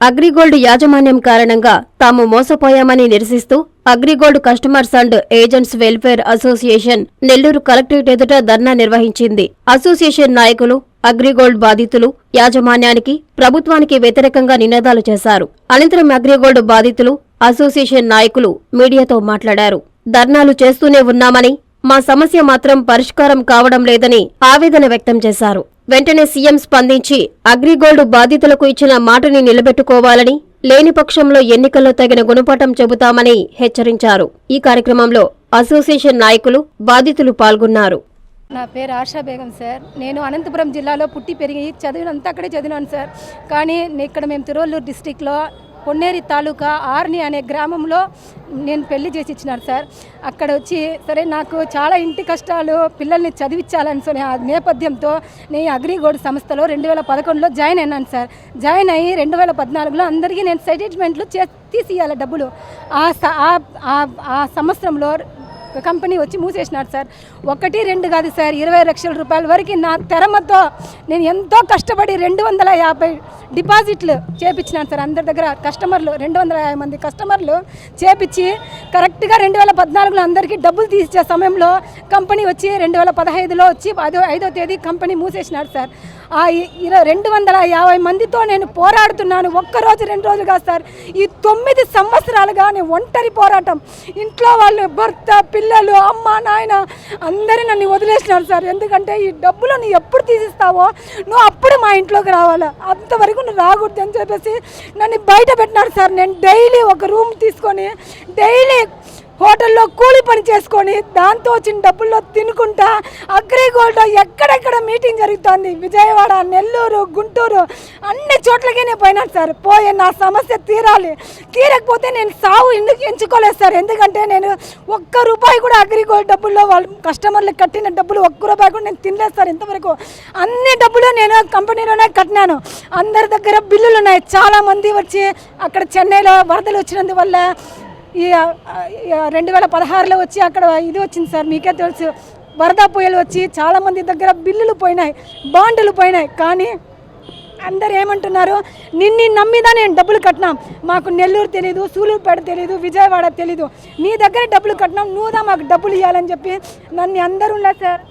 అగ్రిగోల్డ్ యాజమాన్యం కారణంగా తాము మోసపోయామని నిరసిస్తూ AgriGold customers and agents welfare association Nellore collectorate ఎదుట ధర్నా నిర్వహించింది. అసోసియేషన్ నాయకులు అగ్రిగోల్డ్ బాధితులు యాజమాన్యానికి ప్రభుత్వానికి వ్యతిరేకంగా నినాదాలు చేశారు. అనంతరం అగ్రిగోల్డ్ బాధితులు అసోసియేషన్ నాయకులు మీడియాతో మాట్లాడారు. ధర్నాలు చేస్తూనే ఉన్నామని మా సమస్య మాత్రం పరిష్కారం కావడం లేదని ఆవేదన వ్యక్తం చేశారు. వెంటనే సీఎం స్పందించి అగ్రిగోల్డ్ బాధితులకు ఇచ్చిన మాటని నిలబెట్టుకోవాలని లేని పక్షంలో ఎన్నికల్లో తగిన గుణపాఠం చెబుతామని హెచ్చరించారు. ఈ కార్యక్రమంలో అసోసియేషన్ నాయకులు బాధితులు పాల్గొన్నారు. నా పేరు ఆశా బేగం సార్. నేను అనంతపురం జిల్లాలో పుట్టి పెరిగి చదివినంత అక్కడే చదివినాను సార్. కానీ ఇక్కడ మేము తిరువల్లూరు డిస్టిక్లో కొన్నేరి తాలూకా ఆర్ని అనే గ్రామంలో నేను పెళ్ళి చేసి ఇచ్చినాను సార్. అక్కడ వచ్చి సరే నాకు చాలా ఇంటి కష్టాలు పిల్లల్ని చదివించాలని ఆ నేపథ్యంతో నేను అగ్రిగోల్డ్ సంస్థలో రెండు వేల పదకొండులో జాయిన్ అయినాను సార్. జాయిన్ అయ్యి రెండు వేల పద్నాలుగులో అందరికీ నేను సెటిల్మెంట్లు చే తీసియాలి డబ్బులు. ఆ స- ఆ సంవత్సరంలో కంపెనీ వచ్చి మూసేసినారు సార్. ఒకటి రెండు కాదు సార్ ఇరవై లక్షల రూపాయల వరకు నా తెరమతో నేను ఎంతో కష్టపడి రెండు వందల యాభై డిపాజిట్లు చేపించినాను సార్. అందరి దగ్గర కస్టమర్లు రెండు వందల యాభై మంది కస్టమర్లు చేపించి కరెక్ట్గా రెండు వేల పద్నాలుగులో అందరికీ డబ్బులు తీసే సమయంలో కంపెనీ వచ్చి రెండు వేల పదహైదులో వచ్చి ఐదో ఐదో తేదీ కంపెనీ మూసేసినారు సార్. ఆ రెండు వందల యాభై మందితో నేను పోరాడుతున్నాను. ఒక్కరోజు రెండు రోజులు కాదు సార్. ఈ తొమ్మిది సంవత్సరాలుగా నేను ఒంటరి పోరాటం. ఇంట్లో వాళ్ళు భర్త పిల్లలు అమ్మ నాయన అందరూ నన్ను వదిలేసినారు సార్. ఎందుకంటే ఈ డబ్బులు నువ్వు ఎప్పుడు తీసిస్తావో నువ్వు అప్పుడు మా ఇంట్లోకి రావాలి. అంతవరకు నువ్వు రాకూడదు అని చెప్పేసి నన్ను బయట పెట్టినారు సార్. నేను డైలీ ఒక రూమ్ తీసుకొని డైలీ హోటల్లో కూలి పని చేసుకొని దాంతో వచ్చిన డబ్బుల్లో తినుకుంటా అగ్రిగోల్డ్ ఎక్కడెక్కడ మీటింగ్ జరుగుతోంది? విజయవాడ నెల్లూరు గుంటూరు అన్ని చోట్లకి నేను పోయినాను సార్. పోయి నా సమస్య తీరాలి. తీరకపోతే నేను సావు ఎందుకు ఎంచుకోలేదు సార్? ఎందుకంటే నేను ఒక్క రూపాయి కూడా అగ్రిగోల్డ్ డబ్బుల్లో వాళ్ళు కస్టమర్లకు కట్టిన డబ్బులు ఒక్క రూపాయి కూడా నేను తినలేదు సార్ ఇంతవరకు. అన్ని డబ్బులు నేను కంపెనీలోనే కట్టినాను. అందరి దగ్గర బిల్లులు ఉన్నాయి. చాలామంది వచ్చి అక్కడ చెన్నైలో వరదలు వచ్చినందువల్ల ఈ రెండు వేల పదహారులో వచ్చి అక్కడ ఇది వచ్చింది సార్ మీకే తెలుసు. వరద పొయ్యలు వచ్చి చాలామంది దగ్గర బిల్లులు పోయినాయి బాండ్లు పోయినాయి. కానీ అందరు ఏమంటున్నారు నిన్ను నమ్మిదా నేను డబ్బులు కట్టినాం. మాకు నెల్లూరు తెలీదు సూలూరుపేట తెలీదు విజయవాడ తెలీదు. నీ దగ్గర డబ్బులు కట్టినాం నువ్వుదా మాకు డబ్బులు ఇవ్వాలని చెప్పి నన్ను అందరూ ఉన్నారు సార్.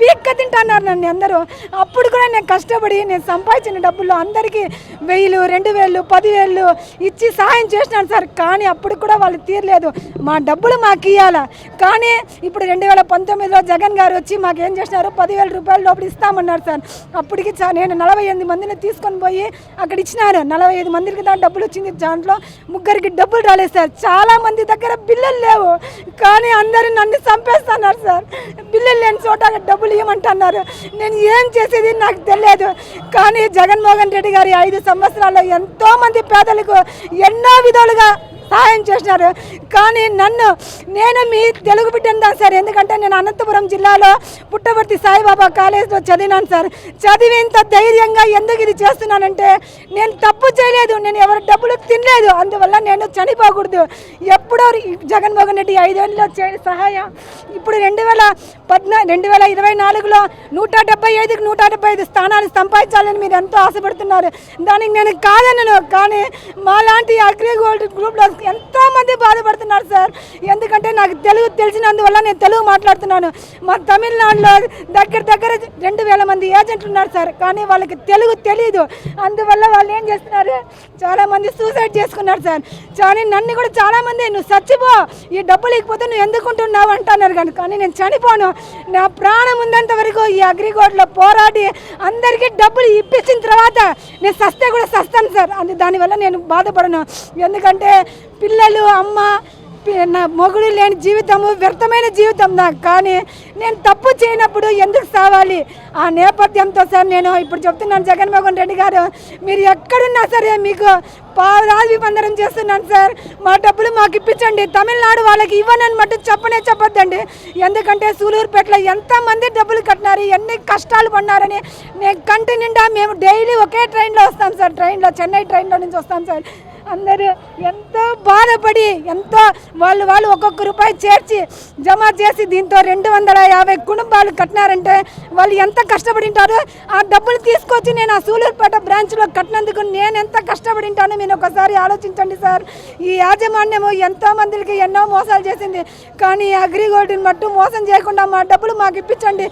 పీక్క తింటున్నారు నన్ను అందరూ. అప్పుడు కూడా నేను కష్టపడి నేను సంపాదించిన డబ్బుల్లో అందరికీ వెయ్యిలు రెండు వేలు పదివేలు ఇచ్చి సహాయం చేసినాను సార్. కానీ అప్పుడు కూడా వాళ్ళు తీరలేదు. మా డబ్బులు మాకు ఇవ్వాలా కానీ ఇప్పుడు రెండు వేల పంతొమ్మిదిలో జగన్ గారు వచ్చి మాకు ఏం చేసినారు? పదివేల రూపాయల లోపల ఇస్తామన్నారు సార్. అప్పటికి చా- నేను నలభై ఎనిమిది మందిని తీసుకొని పోయి అక్కడ ఇచ్చినారు నలభై ఐదు మందికి దాని డబ్బులు వచ్చింది. దాంట్లో ముగ్గురికి డబ్బులు రాలేదు సార్. చాలా మంది దగ్గర బిల్లులు లేవు. కానీ అందరూ నన్ను చంపేస్తున్నారు సార్. బిల్లులు లేని చోట డబ్బులు డబ్బులు ఇవ్వమంటున్నారు. నేను ఏం చేసేది నాకు తెలియదు. కానీ జగన్మోహన్ రెడ్డి గారి ఐదు సంవత్సరాల్లో ఎంతోమంది పేదలకు ఎన్నో విధాలుగా సహాయం చేసినారు. కానీ నన్ను నేను మీ తెలుగు బిడ్డను దాన్ని సార్. ఎందుకంటే నేను అనంతపురం జిల్లాలో పుట్టవర్తి సాయిబాబా కాలేజ్లో చదివినాను సార్. చదివేంత ధైర్యంగా ఎందుకు ఇది చేస్తున్నానంటే నేను తప్పు చేయలేదు. నేను ఎవరి డబ్బులు తినలేదు. అందువల్ల నేను చనిపోకూడదు. ఎప్పుడో జగన్మోహన్ రెడ్డి ఐదేళ్ళలో చే సహాయం ఇప్పుడు రెండు వేల పద్నా రెండు వేల ఇరవై నాలుగులో నూట డెబ్బై ఐదుకి నూట డెబ్బై ఐదు స్థానాలు సంపాదించాలని మీరు ఎంతో ఆశపడుతున్నారు. దానికి నేను కాదనను కానీ మాలాంటి అగ్రిగోల్డ్ గ్రూప్లో ఎంతో మంది బాధపడుతున్నారు సార్. ఎందుకంటే నాకు తెలుగు తెలిసినందువల్ల నేను తెలుగు మాట్లాడుతున్నాను. మా తమిళనాడులో దగ్గర దగ్గర రెండు వేల మంది ఏజెంట్లు ఉన్నారు సార్ కానీ వాళ్ళకి తెలుగు తెలియదు అందువల్ల వాళ్ళు ఏం చేస్తున్నారు? చాలామంది సూసైడ్ చేసుకున్నారు సార్. కానీ నన్ను కూడా చాలామంది నువ్వు చచ్చిపో ఈ డబ్బులు ఇకపోతే నువ్వు ఎందుకుంటున్నావు? అంటున్నారు కానీ కానీ నేను చనిపోను. నా ప్రాణం ఉన్నంత వరకు ఈ అగ్రిగోల్డ్లో పోరాడి అందరికీ డబ్బులు ఇప్పించిన తర్వాత నేను సస్తే కూడా సస్తాను సార్. అది దానివల్ల నేను బాధపడను. ఎందుకంటే పిల్లలు అమ్మ నా మొగుడు లేని జీవితము వ్యర్థమైన జీవితం నాకు కానీ నేను తప్పు చేయనప్పుడు ఎందుకు సావాలి? ఆ నేపథ్యంతో సార్ నేను ఇప్పుడు చెప్తున్నాను జగన్మోహన్ రెడ్డి గారు మీరు ఎక్కడున్నా సరే మీకు పాదాది చేస్తున్నాను సార్. మా డబ్బులు మాకు ఇప్పించండి. తమిళనాడు వాళ్ళకి ఇవ్వనని మటు చెప్పనే చెప్పొద్దండి. ఎందుకంటే సూలూరుపేటలో ఎంతమంది డబ్బులు కట్టినారు ఎన్ని కష్టాలు పడినారని నేను కంటి నిండా మేము డైలీ ఒకే ట్రైన్లో వస్తాం సార్. ట్రైన్లో చెన్నై ట్రైన్లో నుంచి వస్తాం సార్. అందరూ ఎంతో బాధపడి ఎంతో వాళ్ళు వాళ్ళు ఒక్కొక్క రూపాయి చేర్చి జమ చేసి దీంతో రెండు వందల యాభై కుటుంబాలు కట్టినారంటే వాళ్ళు ఎంత కష్టపడి ఉంటారు ఆ డబ్బులు తీసుకొచ్చి నేను ఆ సూలూరుపేట బ్రాంచ్లో కట్టినందుకు నేను ఎంత కష్టపడి ఉంటానో మీరు ఒకసారి ఆలోచించండి సార్. ఈ యాజమాన్యము ఎంతో మందికి ఎన్నో మోసాలు చేసింది. కానీ అగ్రిగోల్డ్ని మట్టు మోసం చేయకుండా మా డబ్బులు మాకు ఇప్పించండి.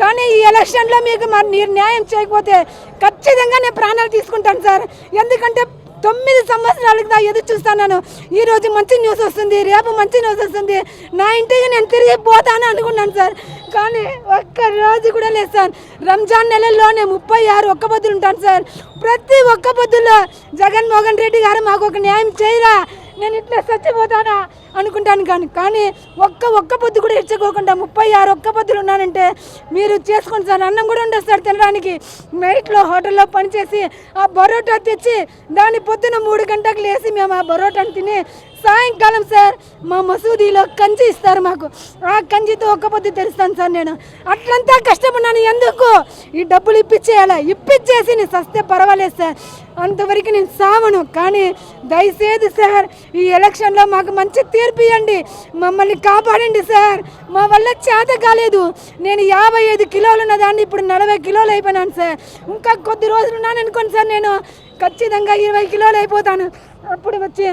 కానీ ఈ ఎలక్షన్లో మీకు మరి మీరు న్యాయం చేయకపోతే ఖచ్చితంగా నేను ప్రాణాలు తీసుకుంటాను సార్. ఎందుకంటే తొమ్మిది సంవత్సరాలకు నా ఎదురు చూస్తాను ఈరోజు మంచి న్యూస్ వస్తుంది రేపు మంచి న్యూస్ వస్తుంది. నా ఇంటికి నేను తిరిగి పోతాను అనుకున్నాను సార్. కానీ ఒక్క రోజు కూడా లేదు సార్. రంజాన్ నెలల్లోనే ముప్పై ఆరు ఒక్క పొద్దులు ఉంటాను సార్. ప్రతి ఒక్క పొద్దుల్లో జగన్మోహన్ రెడ్డి గారు మాకు ఒక న్యాయం చేయరా? నేను ఇట్లా చచ్చిపోతానా అనుకుంటాను కానీ కానీ ఒక్క ఒక్క పొద్దు కూడా ఇచ్చుకోకుండా ముప్పై ఆరు ఒక్క పొద్దులు ఉన్నానంటే మీరు చేసుకోండి సార్ అన్నం కూడా ఉండదు సార్ తినడానికి. నైట్లో హోటల్లో పనిచేసి ఆ బరోటా తెచ్చి దాని పొద్దున మూడు గంటలకు లేసి మేము ఆ బరోటాని తిని సాయంకాలం సార్ మా మసూదీలో కంచి ఇస్తారు మాకు. ఆ కంచితో ఒక్క పొద్దు తెరుస్తాను సార్ నేను. అట్లంతా కష్టపడినాను ఎందుకు? ఈ డబ్బులు ఇప్పించేయాలా ఇప్పించేసి నేను సస్తే పర్వాలేదు సార్. అంతవరకు నేను సావను కానీ దయచేది సార్ ఈ ఎలక్షన్లో మాకు మంచి తీర్పు ఇవ్వండి మమ్మల్ని కాపాడండి సార్. మా వల్ల చేత కాలేదు. నేను యాభై ఐదు కిలోలు ఉన్నదాన్ని ఇప్పుడు నలభై కిలోలు అయిపోయినాను సార్. ఇంకా కొద్ది రోజులు ఉన్నాను అనుకోండి సార్ నేను. ఖచ్చితంగా ఇరవై కిలోలు అయిపోతాను. అప్పుడు వచ్చి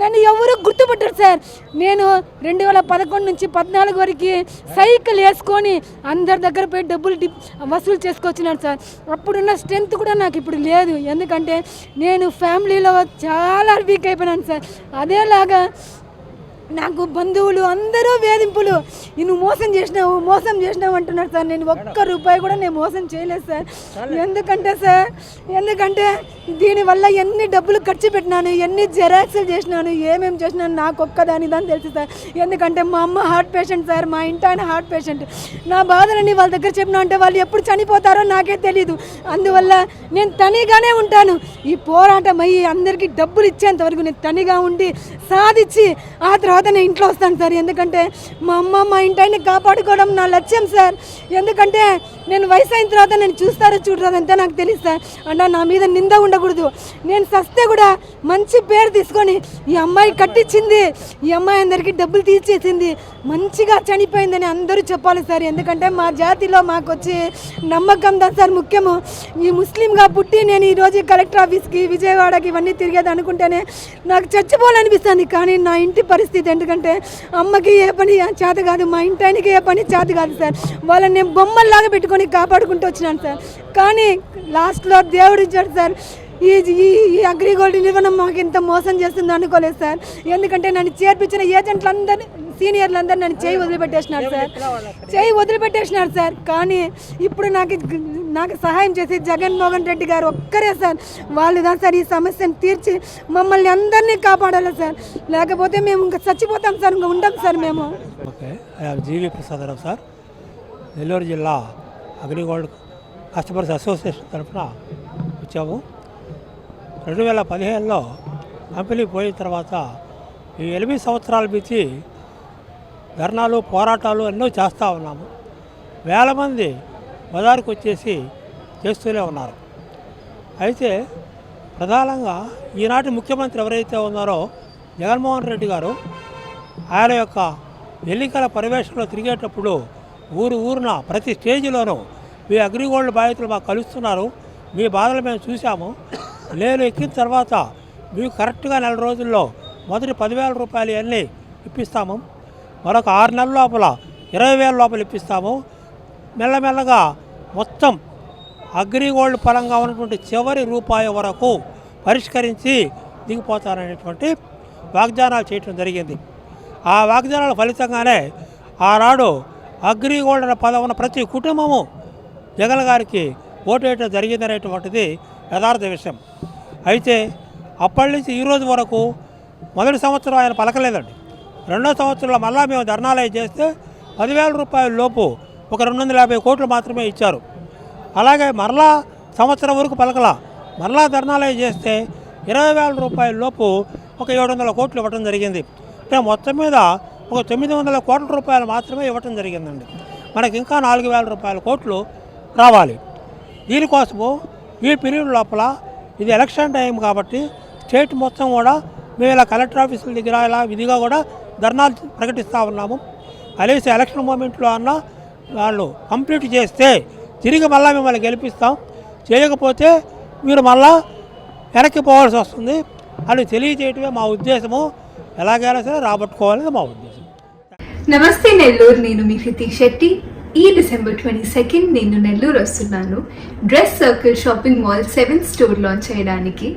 నన్ను ఎవరు గుర్తుపట్టారు సార్. నేను రెండు వేల పదకొండు నుంచి పద్నాలుగు వరకు సైకిల్ వేసుకొని అందరి దగ్గర పోయి డబ్బులు వసూలు చేసుకొచ్చినాను సార్. అప్పుడున్న స్ట్రెంత్ కూడా నాకు ఇప్పుడు లేదు. ఎందుకంటే నేను ఫ్యామిలీలో చాలా వీక్ అయిపోయినాను సార్. అదేలాగా నాకు బంధువులు అందరూ వేధింపులు. "ఈ నువ్వు మోసం చేసినావు మోసం చేసినావు అంటున్నారు సార్. నేను ఒక్క రూపాయి కూడా నేను మోసం చేయలేదు సార్. ఎందుకంటే సార్ ఎందుకంటే దీనివల్ల ఎన్ని డబ్బులు ఖర్చు పెట్టినాను ఎన్ని జెరాక్స్లు చేసినాను ఏమేమి చేసినాను నాకు ఒక్కదాని దాని తెలుసు సార్. ఎందుకంటే మా అమ్మ హార్ట్ పేషెంట్ సార్ మా ఇంటి ఆయన హార్ట్ పేషెంట్ నా బాధలని వాళ్ళ దగ్గర చెప్పినా అంటే వాళ్ళు ఎప్పుడు చనిపోతారో నాకే తెలియదు అందువల్ల నేను తనిగానే ఉంటాను. ఈ పోరాటం అయ్యి అందరికీ డబ్బులు ఇచ్చేంత వరకు నేను తనిగా ఉండి సాధించి ఆ తర్వాత నేను ఇంట్లో వస్తాను సార్. ఎందుకంటే మా అమ్మ మా ఇంటిని కాపాడుకోవడం నా లక్ష్యం సార్. ఎందుకంటే నేను వయసు అయిన తర్వాత నేను చూస్తారో చూడరాదు అంతే నాకు తెలుసు సార్. అంటే నా మీద నింద ఉండకూడదు. నేను సస్తే కూడా మంచి పేరు తీసుకొని ఈ అమ్మాయి కట్టించింది. ఈ అమ్మాయి అందరికీ డబ్బులు తీర్చేసింది. మంచిగా చనిపోయిందని అందరూ చెప్పాలి సార్. ఎందుకంటే మా జాతిలో మాకు వచ్చి నమ్మకం దా సార్ ముఖ్యము. ఈ ముస్లింగా పుట్టి నేను ఈరోజు కలెక్టర్ ఆఫీస్కి విజయవాడకి ఇవన్నీ తిరిగేది అనుకుంటేనే నాకు చచ్చిపోవాలనిపిస్తుంది. కానీ నా ఇంటి పరిస్థితి ఎందుకంటే అమ్మకి ఏ పని చేత కాదు మా ఇంటాయనకి ఏ పని చేత కాదు సార్. వాళ్ళని నేను బొమ్మల్లాగా పెట్టుకొని కాపాడుకుంటూ వచ్చినాను సార్. కానీ లాస్ట్లో దేవుడు ఇచ్చాడు సార్ ఈ ఈ ఈ అగ్రిగోల్డ్ నిర్వహణ మాకు ఇంత మోసం చేస్తుంది అనుకోలేదు సార్. ఎందుకంటే నన్ను చేర్పించిన ఏజెంట్లందరూ సీనియర్లందరూ నన్ను చేయి వదిలిపెట్టేసినారు సార్. చేయి వదిలిపెట్టేసినారు సార్. కానీ ఇప్పుడు నాకు నాకు సహాయం చేసి జగన్మోహన్ రెడ్డి గారు ఒక్కరే సార్. వాళ్ళు దాని సార్ ఈ సమస్యను తీర్చి మమ్మల్ని అందరినీ కాపాడాలి సార్. లేకపోతే మేము ఇంకా చచ్చిపోతాం సార్ ఇంకా ఉండం సార్ మేము. Okay. G V Prasadarao sir. Nellore జిల్లా అగ్రిగోల్డ్ కస్టమర్స్ అసోసియేషన్ తరఫున వచ్చాము. రెండు వేల పదిహేనులో కంపెనీ పోయిన తర్వాత ఈ ఎనిమిది సంవత్సరాల మించి ధర్నాలు పోరాటాలు ఎన్నో చేస్తూ ఉన్నాము. వేల మంది బజార్కు వచ్చేసి చేస్తూనే ఉన్నారు. అయితే ప్రధానంగా ఈనాటి ముఖ్యమంత్రి ఎవరైతే ఉన్నారో జగన్మోహన్ రెడ్డి గారు ఆయన యొక్క ఎన్నికల పరివేషంలో తిరిగేటప్పుడు ఊరు ఊరున ప్రతి స్టేజిలోనూ మీ అగ్రిగోల్డ్ బాధితులు మాకు కలుస్తున్నారు. మీ బాధలు మేము చూసాము నేను ఎక్కిన తర్వాత మీకు కరెక్ట్గా నెల రోజుల్లో మొదటి పదివేల రూపాయలు అన్నీ ఇప్పిస్తాము. మరొక ఆరు నెలల లోపల ఇరవై వేల లోపల ఇప్పిస్తాము. మెల్లమెల్లగా మొత్తం అగ్రిగోల్డ్ పరంగా ఉన్నటువంటి చివరి రూపాయి వరకు పరిష్కరించి దిగిపోతారనేటువంటి వాగ్దానాలు చేయటం జరిగింది. ఆ వాగ్దానాల ఫలితంగానే ఆనాడు అగ్రిగోల్డ్ అనే పదం ఉన్న ప్రతి కుటుంబము జగన్ గారికి ఓటేయటం జరిగిందనేటువంటిది యథార్థ విషయం. అయితే అప్పటి నుంచి ఈరోజు వరకు మొదటి సంవత్సరం ఆయన పలకలేదండి. రెండో సంవత్సరంలో మళ్ళా మేము ధర్నాలయం చేస్తే పదివేల రూపాయల లోపు ఒక రెండు వందల యాభై కోట్లు మాత్రమే ఇచ్చారు. అలాగే మరలా సంవత్సరం వరకు పలకల. మరలా ధర్నాలయం చేస్తే ఇరవై వేల రూపాయల లోపు ఒక ఏడు వందల కోట్లు ఇవ్వడం జరిగింది. అంటే మొత్తం మీద ఒక తొమ్మిది వందల కోట్ల రూపాయలు మాత్రమే ఇవ్వటం జరిగిందండి. మనకి ఇంకా నాలుగు వేల రూపాయల కోట్లు రావాలి. దీనికోసము ఈ పీరియడ్ లోపల ఇది ఎలక్షన్ టైం కాబట్టి స్టేట్ మొత్తం కూడా మేము ఇలా కలెక్టర్ ఆఫీసుల దగ్గర ఇలా విధిగా కూడా ధర్నాలు ప్రకటిస్తూ ఉన్నాము. కనీసం ఎలక్షన్ మూమెంట్లో అన్నా వాళ్ళు కంప్లీట్ చేస్తే తిరిగి మళ్ళీ మిమ్మల్ని గెలిపిస్తాం. చేయకపోతే మీరు మళ్ళా వెనక్కి పోవాల్సి వస్తుంది. అని తెలియజేయటమే మా ఉద్దేశము. ఎలాగైనా సరే రాబట్టుకోవాలనేది మా ఉద్దేశం. నమస్తే నెల్లూరు నేను మీ హృతి శెట్టి. ఈ డిసెంబర్ ట్వంటీ సెకండ్ నేను నెల్లూరు వస్తున్నాను. Dress circle shopping mall seven store launch చేయడానికి.